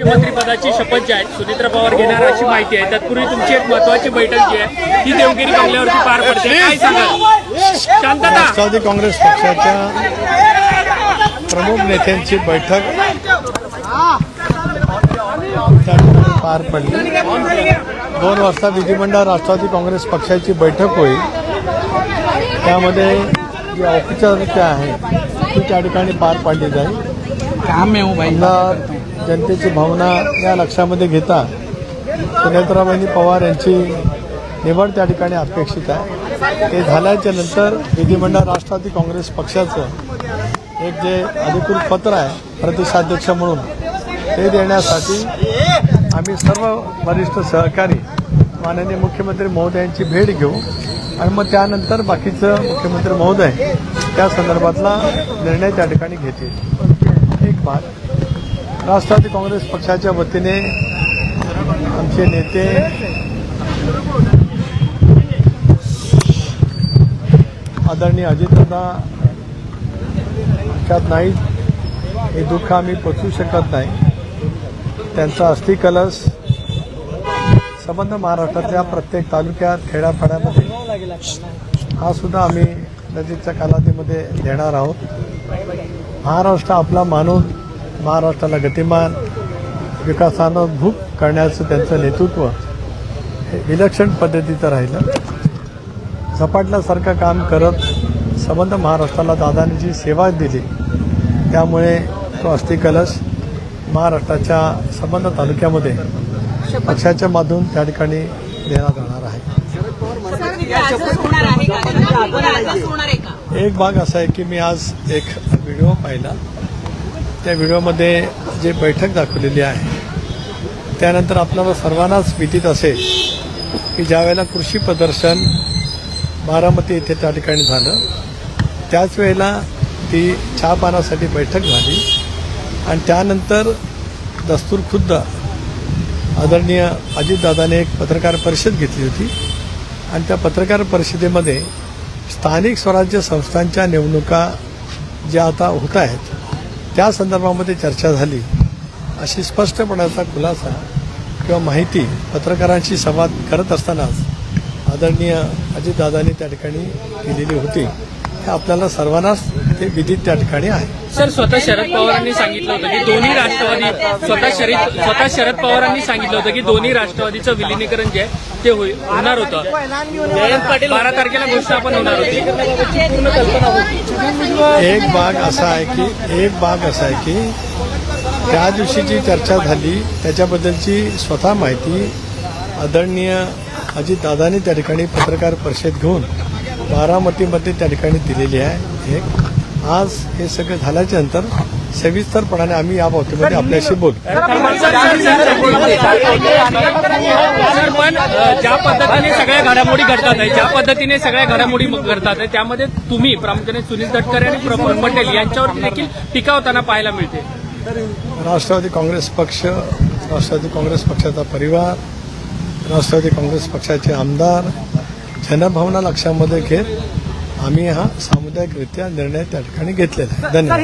मुख्यमंत्री पदाची शपथ जी आहे सुनित्रा पवार घेणार अशी माहिती आहे. तत्पूर्वी तुमची एक महत्वाची बैठक जी आहे ती देवगिरी बंगल्यावरती पार पडते. काय सांगाल? शांतता. राष्ट्रवादी काँग्रेस पक्षाच्या प्रमुख नेत्यांची बैठक पार पडली. दोन वाजता विधिमंडळ राष्ट्रवादी काँग्रेस पक्षाची बैठक होईल. त्यामध्ये जी औपचारिकता आहे ती त्या ठिकाणी पार पाडली जाईल. काम आहे हो भाई आमदार जनतेची भावना या लक्षामध्ये घेता सुनेत्राबाईंनी पवार यांची निवड त्या ठिकाणी अपेक्षित आहे. ते झाल्याच्यानंतर विधिमंडळ राष्ट्रवादी काँग्रेस पक्षाचं एक जे अधिकृत पत्र आहे प्रदेशाध्यक्ष म्हणून ते देण्यासाठी आम्ही सर्व वरिष्ठ सहकारी माननीय मुख्यमंत्री महोदयांची भेट घेऊ आणि मग त्यानंतर बाकीचं मुख्यमंत्री महोदय त्या संदर्भातला निर्णय त्या ठिकाणी घेतील. एक राष्ट्रवादी काँग्रेस पक्षाच्या वतीने आमचे नेते आदरणीय अजितदादा त्यात नाहीत हे दुःख आम्ही पोचवू शकत नाही. त्यांचा अस्थिकलश संबंध महाराष्ट्रातल्या प्रत्येक तालुक्यात खेड्यापाड्यामध्ये हा सुद्धा आम्ही नजीकच्या कालावधीमध्ये देणार आहोत. महाराष्ट्र आपला मानून महाराष्ट्राला गतिमान विकासानं भूक करण्याचं त्यांचं नेतृत्व हे विलक्षण पद्धतीचं राहिलं. झपाटल्यासारखं काम करत संबंध महाराष्ट्राला दादांनी जी सेवा दिली. त्यामुळे तो अस्थिकलश महाराष्ट्राच्या संबंध तालुक्यामध्ये पक्षाच्या माध्यम त्या ठिकाणी देण्यात येणार आहे. एक भाग असा आहे की मी आज एक व्हिडिओ पाहिला. त्या व्हिडिओमध्ये जे बैठक दाखवलेली आहे त्यानंतर आपल्याला सर्वांनाच भीतीत असेल की ज्यावेळेला कृषी प्रदर्शन बारामती येथे त्या ठिकाणी झालं त्याच वेळेला ती चहा पानासाठी बैठक झाली आणि त्यानंतर दस्तूर खुद्द आदरणीय अजितदादाने एक पत्रकार परिषद घेतली होती आणि त्या पत्रकार परिषदेमध्ये स्थानिक स्वराज्य संस्थांच्या निवडणुका ज्या आता होत आहेत त्या संदर्भामध्ये चर्चा झाली. अशी स्पष्टपणाचा खुलासा किंवा माहिती पत्रकारांशी संवाद करत असतानाच आदरणीय अजितदादांनी त्या ठिकाणी केलेली होती. हे आपल्याला सर्वांनाच ते विदित त्या ठिकाणी आहे. सर स्वतः शरद पवारांनी सांगितलं होतं की दोन्ही राष्ट्रवादी स्वतः शरद स्वतः शरद पवारांनी सांगितलं होतं की दोन्ही राष्ट्रवादीचं विलिनीकरण जे आहे ते होईल होणार होतं. जयंत पाटील बारा तारखेला घोषणा पण होणार होती. एक भाग असा आहे की एक भाग असा आहे की त्या दिवशी जी चर्चा झाली त्याच्याबद्दलची स्वतः माहिती आदरणीय अजितदादांनी त्या ठिकाणी पत्रकार परिषद घेऊन बारामतीमध्ये त्या ठिकाणी दिलेली आहे. एक आज हे सगळं झाल्याच्यानंतर सविस्तरपणाने आम्ही या बाबतीमध्ये आपल्याशी बोलू. सर पण ज्या पद्धतीने सगळ्या घडामोडी घडतात आहे ज्या पद्धतीने सगळ्या घडामोडी घडतात आहे त्यामध्ये तुम्ही प्रामुख्याने सुनील तटकरे आणि प्रफुल्ल पटेल यांच्यावरती देखील टीका होताना पाहायला मिळते. राष्ट्रवादी काँग्रेस पक्ष राष्ट्रवादी काँग्रेस पक्षाचा परिवार राष्ट्रवादी काँग्रेस पक्षाचे आमदार जनभावना लक्षामध्ये घेत आम्ही हा सामुदायिकरित्या निर्णय त्या ठिकाणी घेतलेला आहे. धन्यवाद.